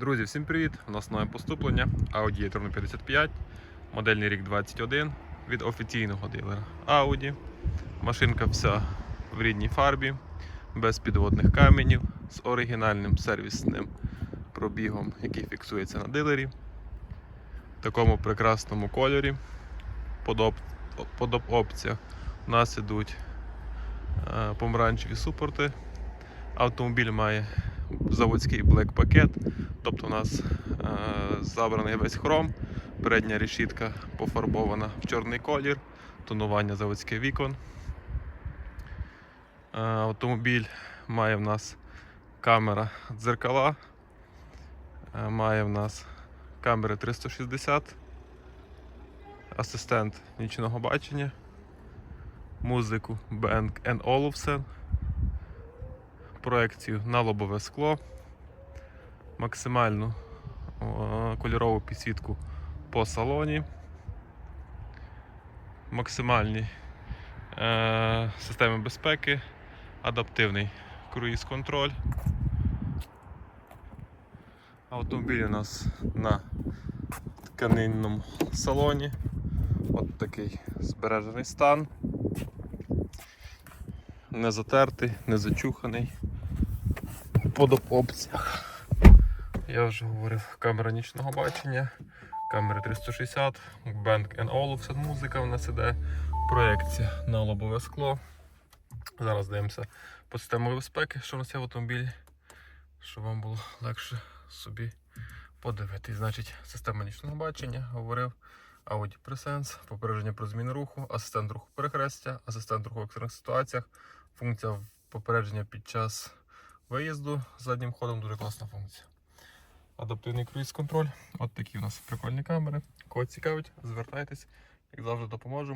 Друзі, всім привіт! У нас нове поступлення Audi e-tron 55, модельний рік 21 від офіційного дилера Audi. Машинка вся в рідній фарбі, без підводних каменів, з оригінальним сервісним пробігом, який фіксується на дилері. В такому прекрасному кольорі. Оп... опціях у нас ідуть е, помаранчеві супорти. Автомобіль має заводський блек пакет, тобто у нас е, забраний весь хром, передня решітка пофарбована в чорний колір, тонування заводських вікон. Е, автомобіль має в нас камера дзеркала, е, має в нас камери 360, асистент нічного бачення, музику Bang Olufsen проекцію на лобове скло, максимальну кольорову підсвітку по салоні, максимальні е, системи безпеки, адаптивний круїз-контроль. Автомобіль у нас на тканинному салоні. От такий збережений стан. Не затертий, не зачуханий. Под опціях. Я вже говорив, камера нічного бачення, камери 360, Bang Olufsen музика в нас іде, проекція на лобове скло. Зараз дивимося по систему безпеки, що у нас є в автомобілі, щоб вам було легше собі подивитись. Значить, система нічного бачення, говорив. Audi Presense, попередження про зміну руху, асистент руху перехрестя, асистент руху в екстрених ситуаціях, функція попередження під час виїзду заднім ходом дуже класна функція. Адаптивний круїз-контроль. От такі у нас прикольні камери. Кого цікавить, звертайтесь, як завжди допоможемо.